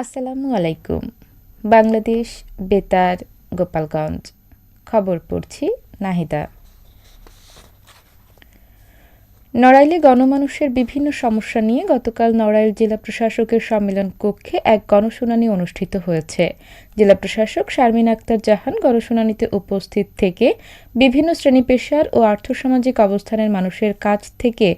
আসসালামু আলাইকুম। বাংলাদেশ বেতার গোপালগঞ্জ। খবর পড়ছি নাহিদা। নড়াইলে গণমানুষের বিভিন্ন সমস্যা নিয়ে গতকাল নড়াইল জেলা প্রশাসকের সম্মেলন কক্ষে এক গণশুনানি অনুষ্ঠিত হয়েছে। জেলা প্রশাসক শারমিন আক্তার জাহান গণশুনানিতে উপস্থিত থেকে বিভিন্ন শ্রেণি পেশার ও আর্থসামাজিক অবস্থানের মানুষের কাছ থেকে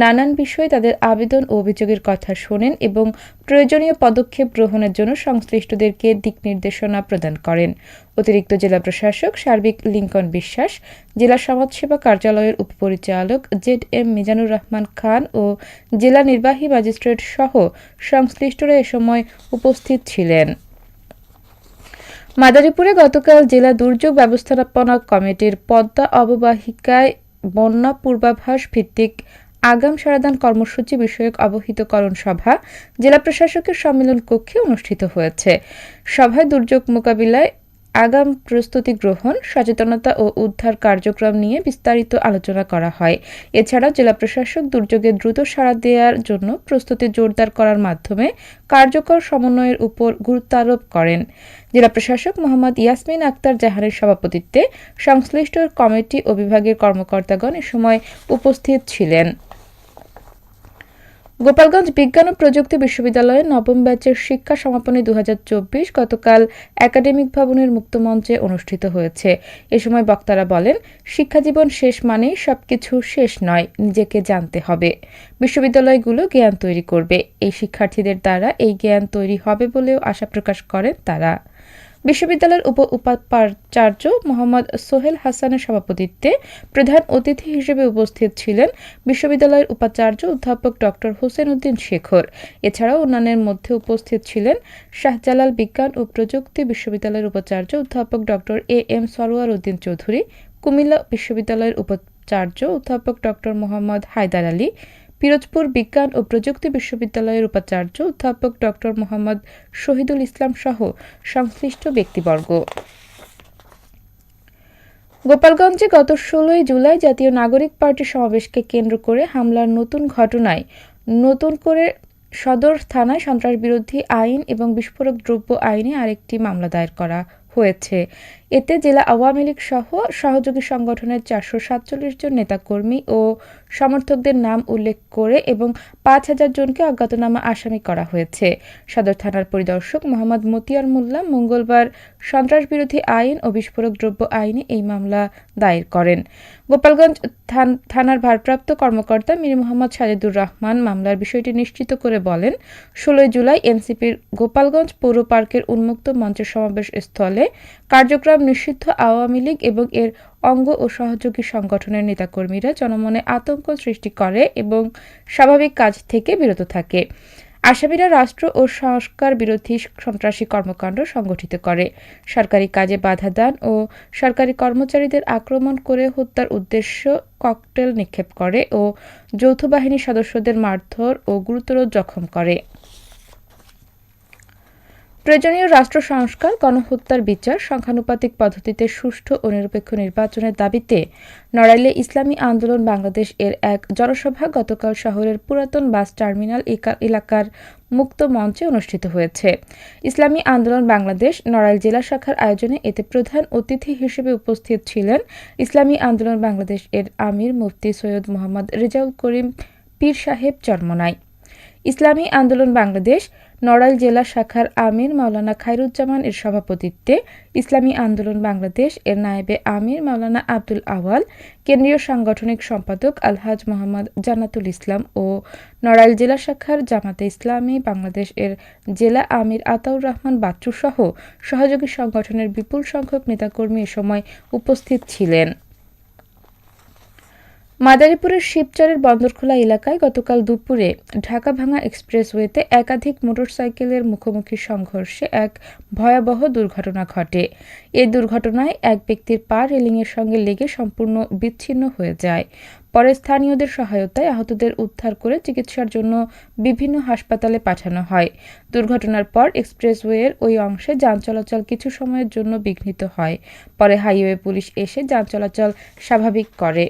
নানান বিষয়ে তাদের আবেদন ও অভিযোগের কথা শোনেন এবং প্রয়োজনীয় পদক্ষেপ গ্রহণের জন্য সংশ্লিষ্টদেরকে দিক নির্দেশনা প্রদান করেন। অতিরিক্ত জেলা প্রশাসক সার্বিক লিঙ্কন বিশ্বাস, জেলা সমাজসেবা কার্যালয়ের উপপরিচালক জেড এম মিজানুর রহমান খান ও জেলা নির্বাহী ম্যাজিস্ট্রেট সহ সংশ্লিষ্টরা এ সময় উপস্থিত ছিলেন। মাদারীপুরে গতকাল জেলা দুর্যোগ ব্যবস্থাপনা কমিটির পদ্মা অববাহিকায় বন্যা পূর্বাভাস ভিত্তিক আগাম সারাদান কর্মসূচি বিষয়ক অবহিতকরণ সভা জেলা প্রশাসকের সম্মেলন কক্ষে অনুষ্ঠিত হয়েছে। সভায় দুর্যোগ মোকাবিলায় আগাম প্রস্তুতি গ্রহণ, সচেতনতা ও উদ্ধার কার্যক্রম নিয়ে বিস্তারিত আলোচনা করা হয়। এছাড়াও জেলা প্রশাসক দুর্যোগে দ্রুত সাড়া দেওয়ার জন্য প্রস্তুতি জোরদার করার মাধ্যমে কার্যকর সমন্বয়ের উপর গুরুত্ব আরোপ করেন। জেলা প্রশাসক মোহাম্মদ ইয়াসমিন আক্তার জাহানের সভাপতিত্বে সংশ্লিষ্ট কমিটি ও বিভাগের কর্মকর্তাগণ এ সময় উপস্থিত ছিলেন। গোপালগঞ্জ বিজ্ঞান ও প্রযুক্তি বিশ্ববিদ্যালয়ে নবম ব্যাচের শিক্ষা সমাপনী দু হাজার চব্বিশ গতকাল একাডেমিক ভবনের মুক্তমঞ্চে অনুষ্ঠিত হয়েছে। এ সময় বক্তারা বলেন শিক্ষাজীবন শেষ মানেই সবকিছু শেষ নয়, নিজেকে জানতে হবে। বিশ্ববিদ্যালয়গুলো জ্ঞান তৈরি করবে, এই শিক্ষার্থীদের দ্বারা এই জ্ঞান তৈরি হবে বলেও আশা প্রকাশ করেন তারা। বিশ্ববিদ্যালয়ের উপ উপাচার্য মোহাম্মদ সোহেল হাসানের সভাপতিত্বে প্রধান অতিথি হিসেবে উপস্থিত ছিলেন বিশ্ববিদ্যালয়ের উপাচার্য অধ্যাপক ডক্টর হোসেন উদ্দিন শেখর। এছাড়াও অন্যান্যের মধ্যে উপস্থিত ছিলেন শাহজালাল বিজ্ঞান ও প্রযুক্তি বিশ্ববিদ্যালয়ের উপাচার্য অধ্যাপক doctor A M Sarwar Uddin Chowdhury, Comilla বিশ্ববিদ্যালয়ের উপাচার্য অধ্যাপক ডক্টর মোহাম্মদ হায়দার আলী পিরোজপুর বিজ্ঞান ও প্রযুক্তি বিশ্ববিদ্যালয়ের উপাচার্য অধ্যাপক ডক্টর মোহাম্মদ শহীদুল ইসলাম সহ সংশ্লিষ্ট ব্যক্তিবর্গ। গোপালগঞ্জে গত ষোলোই জুলাই জাতীয় নাগরিক পার্টির সমাবেশকে কেন্দ্র করে হামলার নতুন ঘটনায় নতুন করে সদর থানায় সন্ত্রাস বিরোধী আইন এবং বিস্ফোরক দ্রব্য আইনে আরেকটি মামলা দায়ের করা হয়েছে। এতে জেলা আওয়ামী লীগ সহ সহযোগী সংগঠনের চারশো সাতচল্লিশ জন নেতাকর্মী ও সমর্থকদের নাম উল্লেখ করে এবং পাঁচ হাজার জনকে অজ্ঞাতনামা আসামি করা হয়েছে। সদর থানার পরিদর্শক মোহাম্মদ মতিয়ার মোল্লা মঙ্গলবার সন্ত্রাস বিরোধী আইন ও বিস্ফোরক দ্রব্য আইনে এই মামলা দায়ের করেন। গোপালগঞ্জ থানার ভারপ্রাপ্ত কর্মকর্তা মীর মোহাম্মদ সাজেদুর রহমান মামলার বিষয়টি নিশ্চিত করে বলেন, ষোলোই জুলাই এনসিপির গোপালগঞ্জ পৌর পার্কের উন্মুক্ত মঞ্চের সমাবেশ স্থলে কার্যক্রম নিষিদ্ধ আওয়ামী লীগ এবং এর অঙ্গ ও সহযোগী সংগঠনের নেতাকর্মীরা জনমনে আতঙ্ক সৃষ্টি করে এবং স্বাভাবিক কাজ থেকে বিরত থাকে। আসামিরা রাষ্ট্র ও সংস্কার বিরোধী সন্ত্রাসী কর্মকাণ্ড সংগঠিত করে। সরকারি কাজে বাধা দান ও সরকারি কর্মচারীদের আক্রমণ করে হত্যার উদ্দেশ্য ককটেল নিক্ষেপ করে ও যৌথ বাহিনীর সদস্যদের মারধর ও গুরুতর জখম করে। প্রয়োজনীয় রাষ্ট্র সংস্কার, গণহত্যার বিচার, সংখ্যানুপাতিক পদ্ধতিতে সুষ্ঠু ও নিরপেক্ষ নির্বাচনের দাবিতে নড়াইলে ইসলামী আন্দোলন বাংলাদেশ এর এক জনসভা গতকাল শহরের পুরাতন বাস টার্মিনাল এলাকার মুক্ত মঞ্চে অনুষ্ঠিত হয়েছে। ইসলামী আন্দোলন বাংলাদেশ নড়াইল জেলা শাখার আয়োজনে এতে প্রধান অতিথি হিসেবে উপস্থিত ছিলেন ইসলামী আন্দোলন বাংলাদেশ এর আমির মুফতি সৈয়দ মোহাম্মদ রেজাউল করিম পীর সাহেব চরমনাই। ইসলামী আন্দোলন বাংলাদেশ নড়াইল জেলা শাখার আমির মাওলানা খায়রুজ্জামান এর সভাপতিত্বে ইসলামী আন্দোলন বাংলাদেশ এর নায়েবে আমির মাওলানা আব্দুল আওয়াল, কেন্দ্রীয় সাংগঠনিক সম্পাদক আলহাজ মোহাম্মদ জানাতুল ইসলাম ও নড়াইল জেলা শাখার জামাতে ইসলামী বাংলাদেশ এর জেলা আমির আতাউর রহমান বাচ্চু সহ সহযোগী সংগঠনের বিপুল সংখ্যক নেতাকর্মী এ সময় উপস্থিত ছিলেন। মাদারীপুরের শিবচরের বন্দরখোলা এলাকায় গতকাল দুপুরে ঢাকা ভাঙা এক্সপ্রেসওয়েতে একাধিক মোটরসাইকেলের মুখোমুখি সংঘর্ষে এক ভয়াবহ দুর্ঘটনা ঘটে। এই দুর্ঘটনায় এক ব্যক্তির পা রেলিংয়ের সঙ্গে লেগে সম্পূর্ণ বিচ্ছিন্ন হয়ে যায়। পরে স্থানীয়দের সহায়তায় আহতদের উদ্ধার করে চিকিৎসার জন্য বিভিন্ন হাসপাতালে পাঠানো হয়। দুর্ঘটনার পর এক্সপ্রেসওয়ের ওই অংশে যান চলাচল কিছু সময়ের জন্য বিঘ্নিত হয়। পরে হাইওয়ে পুলিশ এসে যান চলাচল স্বাভাবিক করে।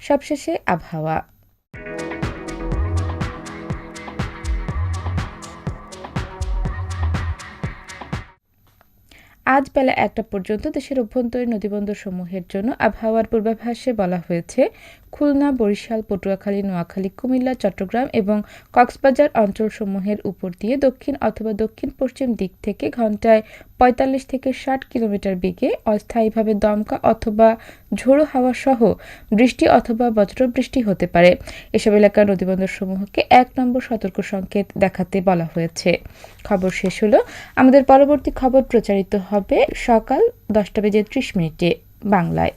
সবশেষে আবহাওয়া। আজ বেলা একটা পর্যন্ত দেশের অভ্যন্তরীণ নদীবন্দর সমূহের জন্য আবহাওয়ার পূর্বাভাসে বলা হয়েছে, খুলনা, বরিশাল, পটুয়াখালী, নোয়াখালী, কুমিল্লা, চট্টগ্রাম এবং কক্সবাজার অঞ্চলসমূহের উপর দিয়ে দক্ষিণ অথবা দক্ষিণ পশ্চিম দিক থেকে ঘন্টায় পঁয়তাল্লিশ থেকে ষাট কিলোমিটার বেগে অস্থায়ীভাবে দমকা অথবা ঝোড়ো হাওয়া সহ বৃষ্টি অথবা বজ্র বৃষ্টি হতে পারে। এসব এলাকার নদীবন্দর সমূহকে এক নম্বর সতর্ক সংকেত দেখাতে বলা হয়েছে। খবর শেষ হলো, আমাদের পরবর্তী খবর প্রচারিত হবে সকাল দশটা বেজে ত্রিশ মিনিটে বাংলায়।